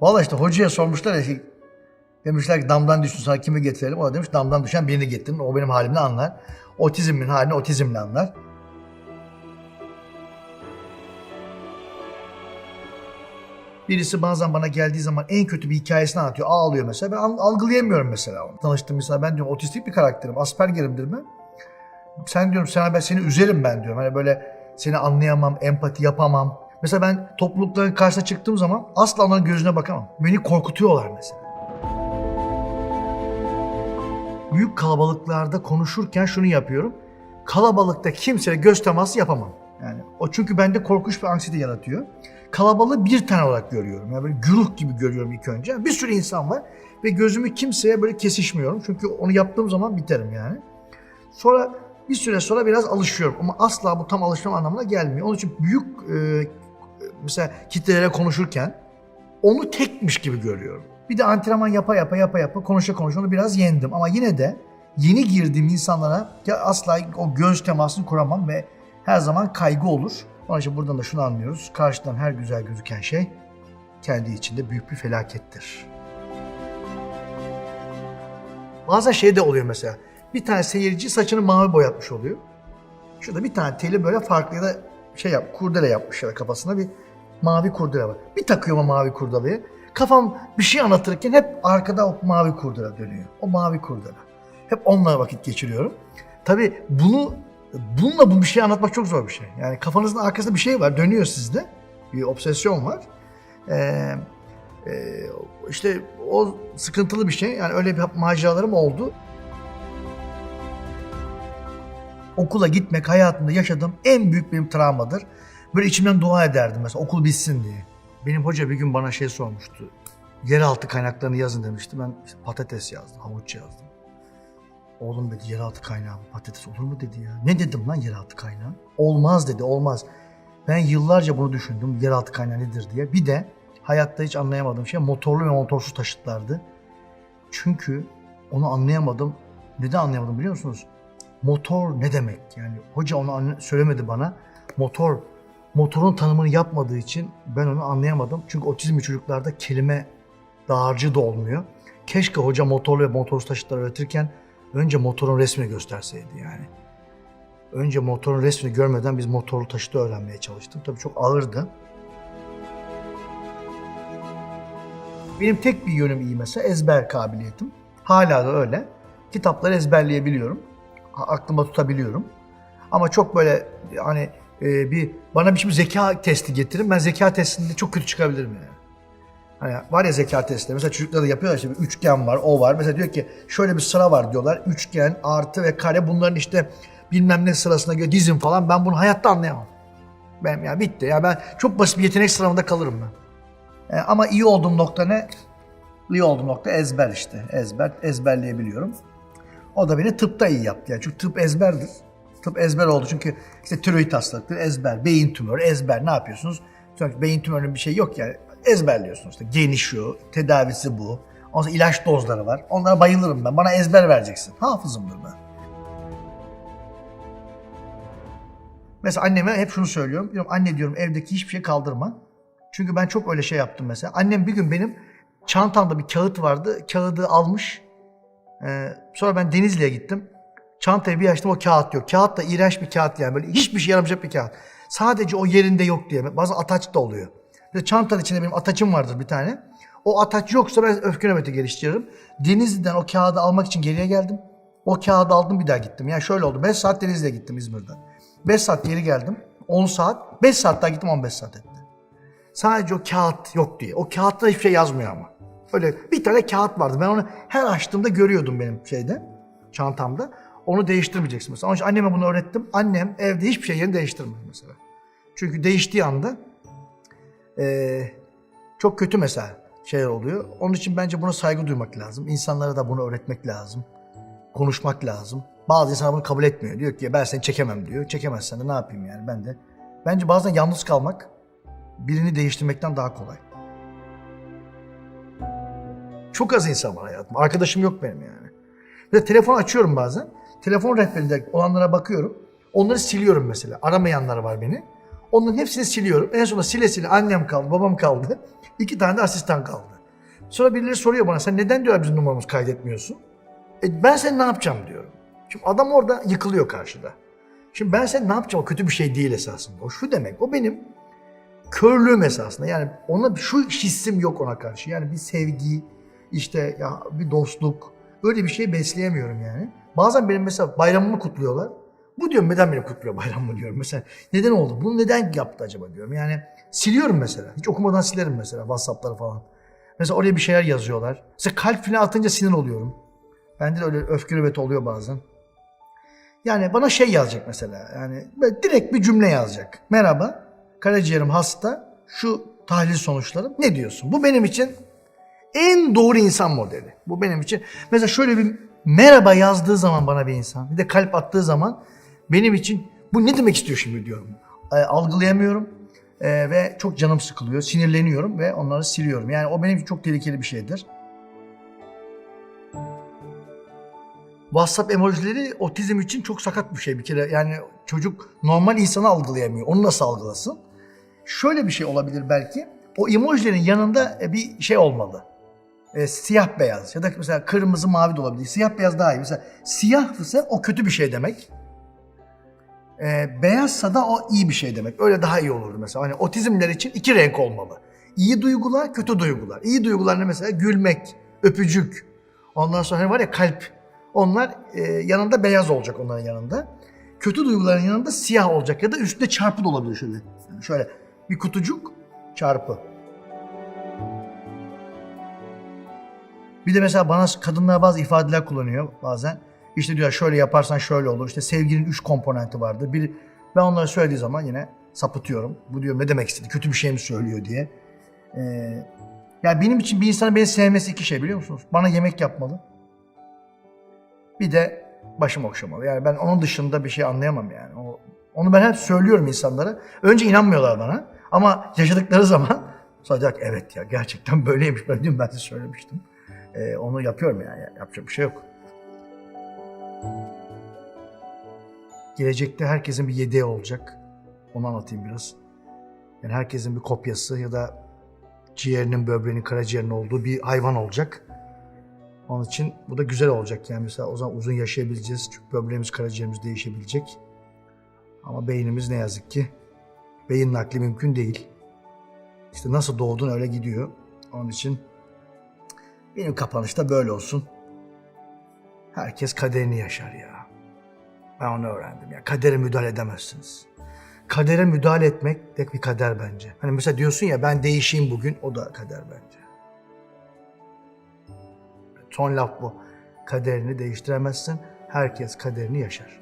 Valla işte hocaya sormuşlar ya demişler ki damdan düştün sana kimi getirelim? O da demiş damdan düşen birini getirin. O benim halimle anlar. Otizmin halini otizmle anlar. Birisi bazen bana geldiği zaman en kötü bir hikayesini anlatıyor. Ağlıyor mesela. Ben al- algılayamıyorum mesela onu. Tanıştığım mesela ben diyorum otistik bir karakterim. Asperger'imdir ben. Sen diyorum sana ben seni üzerim ben diyorum. Hani böyle seni anlayamam, empati yapamam. Mesela ben toplulukların karşısına çıktığım zaman asla onların gözüne bakamam. Beni korkutuyorlar mesela. Büyük kalabalıklarda konuşurken şunu yapıyorum. Kalabalıkta kimseyle göz teması yapamam. Yani o çünkü bende korkunç bir anksiyete yaratıyor. Kalabalığı bir tane olarak görüyorum. Yani böyle güruh gibi görüyorum ilk önce. Bir sürü insan var ve gözümü kimseye böyle kesişmiyorum. Çünkü onu yaptığım zaman biterim yani. Sonra bir süre sonra biraz alışıyorum ama asla bu tam alışma anlamına gelmiyor. Onun için büyük e, mesela kitlelere konuşurken onu tekmiş gibi görüyorum. Bir de antrenman yapa yapa yapa yapa konuşa konuşa onu biraz yendim ama yine de yeni girdiğim insanlara ya asla o göz temasını kuramam ve her zaman kaygı olur. Onun için buradan da şunu anlıyoruz. Karşıdan her güzel gözüken şey kendi içinde büyük bir felakettir. Bazen şey de oluyor mesela. Bir tane seyirci saçını mavi boyatmış oluyor. Şurada bir tane teli böyle farklı ya da şey yap, kurdele yapmış ya da kafasına bir mavi kurdele var. Bir takıyorum o mavi kurdeleyi. Kafam bir şey anlatırken hep arkada o mavi kurdele dönüyor. O mavi kurdele. Hep onunla vakit geçiriyorum. Tabii bunu bununla bu bir şey anlatmak çok zor bir şey. Yani kafanızın arkasında bir şey var, dönüyor sizde. Bir obsesyon var. Ee, e, işte o sıkıntılı bir şey. Yani öyle bir maceralarım oldu. Okula gitmek hayatımda yaşadığım en büyük benim travmadır. Böyle içimden dua ederdim mesela okul bitsin diye. Benim hoca bir gün bana şey sormuştu. Yeraltı kaynaklarını yazın demişti. Ben işte patates yazdım, havuç yazdım. Oğlum dedi yeraltı kaynağı mı? Patates olur mu dedi ya. Ne dedim lan yeraltı kaynağı? Olmaz dedi olmaz. Ben yıllarca bunu düşündüm yeraltı kaynağı nedir diye. Bir de hayatta hiç anlayamadığım şey motorlu ve motorsuz taşıtlardı. Çünkü onu anlayamadım. Neden anlayamadım biliyor musunuz? Motor ne demek? Yani hoca onu söylemedi bana. Motor, motorun tanımını yapmadığı için ben onu anlayamadım. Çünkü otizmli çocuklarda kelime dağarcığı da olmuyor. Keşke hoca motorlu ve motorsuz taşıtlar öğretirken önce motorun resmini gösterseydi yani. Önce motorun resmini görmeden biz motorlu taşıtı öğrenmeye çalıştık. Tabii çok ağırdı. Benim tek bir yönüm iyi mesela ezber kabiliyetim. Hala da öyle. Kitapları ezberleyebiliyorum. Aklımda tutabiliyorum. Ama çok böyle hani e, bir bana bir şimdi zeka testi getirin. Ben zeka testinde çok kötü çıkabilirim yani. Hani var ya zeka testleri. Mesela çocuklar da yapıyorlar işte bir üçgen var, o var. Mesela diyor ki şöyle bir sıra var diyorlar. Üçgen, artı ve kare bunların işte bilmem ne sırasına göre dizim falan. Ben bunu hayatta anlayamam. Ben ya bitti. Ya ben çok basit bir yetenek sınavında kalırım ben. E, ama iyi olduğum nokta ne? İyi olduğum nokta ezber işte. Ezber, ezberleyebiliyorum. O da beni tıpta iyi yaptı. Yani çünkü tıp ezberdir. Tıp ezber oldu çünkü işte tiroid hastalıktır, ezber, beyin tümörü, ezber ne yapıyorsunuz? Sonuçta beyin tümörünün bir şey yok yani. Ezberliyorsunuz işte genişiyor, tedavisi bu. Ondan sonra ilaç dozları var. Onlara bayılırım ben. Bana ezber vereceksin. Hafızımdır ben. Mesela anneme hep şunu söylüyorum. Diyorum anne diyorum evdeki hiçbir şey kaldırma. Çünkü ben çok öyle şey yaptım mesela. Annem bir gün benim çantamda bir kağıt vardı. Kağıdı almış. Ee, sonra ben Denizli'ye gittim. Çantayı bir açtım o kağıt yok. Kağıt da iğrenç bir kağıt yani. Böyle hiçbir şey yaramayacak bir kağıt. Sadece o yerinde yok diye. Bazen ataç da oluyor. Mesela çantanın içinde benim ataçım vardır bir tane. O ataç yoksa ben öfke nöbeti geliştiririm. Denizli'den o kağıdı almak için geriye geldim. O kağıdı aldım bir daha gittim. Yani şöyle oldu. 5 saat Denizli'ye gittim İzmir'den. 5 saat geri geldim. 10 saat. 5 saat daha gittim 15 saat etti. Sadece o kağıt yok diye. O kağıtta hiçbir şey yazmıyor ama. Öyle bir tane kağıt vardı. Ben onu her açtığımda görüyordum benim şeyde, çantamda. Onu değiştirmeyeceksin mesela. Onun için anneme bunu öğrettim. Annem evde hiçbir şey yerini değiştirmiyor mesela. Çünkü değiştiği anda eee, çok kötü mesela şeyler oluyor. Onun için bence buna saygı duymak lazım. İnsanlara da bunu öğretmek lazım. Konuşmak lazım. Bazı insanlar bunu kabul etmiyor. Diyor ki ben seni çekemem diyor. Çekemezsen de ne yapayım yani ben de. Bence bazen yalnız kalmak birini değiştirmekten daha kolay. Çok az insan var hayatımda. Arkadaşım yok benim yani. Ve telefon açıyorum bazen. Telefon rehberinde olanlara bakıyorum. Onları siliyorum mesela. Aramayanlar var beni. Onların hepsini siliyorum. En sonunda sile sile annem kaldı, babam kaldı. İki tane de asistan kaldı. Sonra birileri soruyor bana sen neden diyor bizim numaramızı kaydetmiyorsun? E, ben sen ne yapacağım diyorum. Şimdi adam orada yıkılıyor karşıda. Şimdi ben sen ne yapacağım o kötü bir şey değil esasında. O şu demek o benim körlüğüm esasında. Yani ona şu hissim yok ona karşı. Yani bir sevgi, işte ya bir dostluk öyle bir şey besleyemiyorum yani. Bazen benim mesela bayramımı kutluyorlar. Bu diyorum neden beni kutluyor bayramımı diyorum mesela. Neden oldu? Bunu neden yaptı acaba diyorum. Yani siliyorum mesela. Hiç okumadan silerim mesela WhatsApp'ları falan. Mesela oraya bir şeyler yazıyorlar. Mesela kalp falan atınca sinir oluyorum. Bende de öyle öfke nöbeti oluyor bazen. Yani bana şey yazacak mesela. Yani böyle direkt bir cümle yazacak. Merhaba, karaciğerim hasta. Şu tahlil sonuçlarım. Ne diyorsun? Bu benim için en doğru insan modeli. Bu benim için. Mesela şöyle bir merhaba yazdığı zaman bana bir insan, bir de kalp attığı zaman benim için bu ne demek istiyor şimdi diyorum. E, algılayamıyorum E, ve çok canım sıkılıyor, sinirleniyorum ve onları siliyorum. Yani o benim için çok tehlikeli bir şeydir. WhatsApp emojileri otizm için çok sakat bir şey bir kere. Yani çocuk normal insanı algılayamıyor. Onu nasıl algılasın? Şöyle bir şey olabilir belki. O emojilerin yanında e, bir şey olmalı. E, siyah beyaz ya da mesela kırmızı mavi de olabilir. Siyah beyaz daha iyi. Mesela siyah ise o kötü bir şey demek. E, beyazsa da o iyi bir şey demek. Öyle daha iyi olurdu mesela. Hani otizmler için iki renk olmalı. İyi duygular, kötü duygular. İyi duygular ne mesela? Gülmek, öpücük. Ondan sonra hani var ya kalp. Onlar e, yanında beyaz olacak onların yanında. Kötü duyguların yanında siyah olacak ya da üstünde çarpı da olabilir şöyle. Şöyle bir kutucuk çarpı. Bir de mesela bana kadınlar bazı ifadeler kullanıyor bazen. İşte diyor şöyle yaparsan şöyle olur. İşte sevginin üç komponenti vardır. Bir, ben onları söylediği zaman yine sapıtıyorum. Bu diyor ne demek istedi? Kötü bir şey mi söylüyor diye. Ee, yani benim için bir insanın beni sevmesi iki şey biliyor musunuz? Bana yemek yapmalı. Bir de başım okşamalı. Yani ben onun dışında bir şey anlayamam yani. O, onu ben hep söylüyorum insanlara. Önce inanmıyorlar bana. Ama yaşadıkları zaman sonra diyor evet ya gerçekten böyleymiş. Ben ben size söylemiştim. Ee, onu yapıyorum yani. Yapacak bir şey yok. Gelecekte herkesin bir yedeği olacak. Onu anlatayım biraz. Yani herkesin bir kopyası ya da ciğerinin, böbreğinin, karaciğerinin olduğu bir hayvan olacak. Onun için bu da güzel olacak yani mesela o zaman uzun yaşayabileceğiz. Çünkü böbreğimiz, karaciğerimiz değişebilecek. Ama beynimiz ne yazık ki beyin nakli mümkün değil. İşte nasıl doğdun öyle gidiyor. Onun için benim kapanışta böyle olsun. Herkes kaderini yaşar ya. Ben onu öğrendim ya. Kadere müdahale edemezsiniz. Kadere müdahale etmek de bir kader bence. Hani mesela diyorsun ya ben değişeyim bugün o da kader bence. Son laf bu. Kaderini değiştiremezsin. Herkes kaderini yaşar.